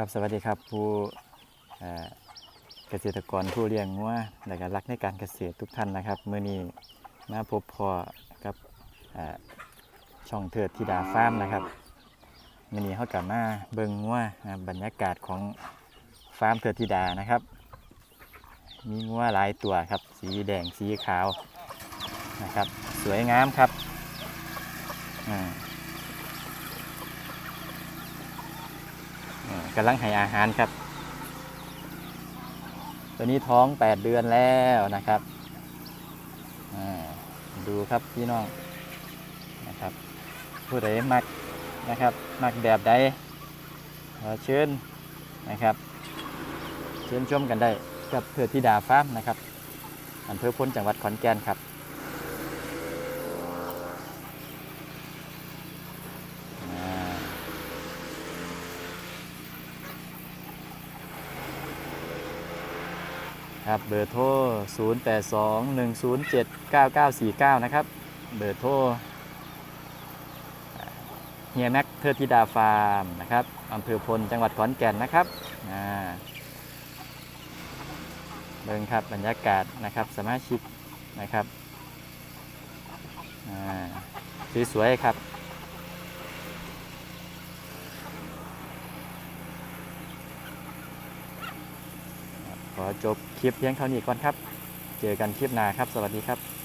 ครับสวัสดีครับผู้เกษตรกรผู้เลี้ยงงัวและก็รักในการเกษตรทุกท่านนะครับเมื้อนี้มาพบพอกับช่องเทิดธิดาฟาร์มนะครับเมื้อนี้เฮากลับมาเบิ่งงัวนะบรรยากาศของฟาร์มเทิดธิดานะครับ มีงัวหลายตัวครับ สีแดงสีขาวนะครับ สวยงามครับอ่า อ่า กำลังให้อาหารครับ ตัวนี้ท้อง 8 เดือนแล้วนะครับอ่าดูครับพี่น้องนะครับ ผู้ใดมักนะครับ มักแบบใดเชิญนะครับ เชิญชมกันได้กับเพื่อธิดาฟาร์มนะครับอำเภอพ้นจังหวัดขอนแก่นครับ ครับเบอร์โทร 0 8 2 1 0 7 9 9 4 9 นะครับ เบอร์โทรเฮียแม็กเทอร์ธิดาฟาร์มนะครับอำเภอพลจังหวัดขอนแก่นนะครับเบิ่งครับบรรยากาศนะครับสมาชิกนะครับอ่าสวยๆครับ ขอจบคลิปเพียงเท่านี้ก่อนครับ เจอกันคลิปหน้าครับ สวัสดีครับ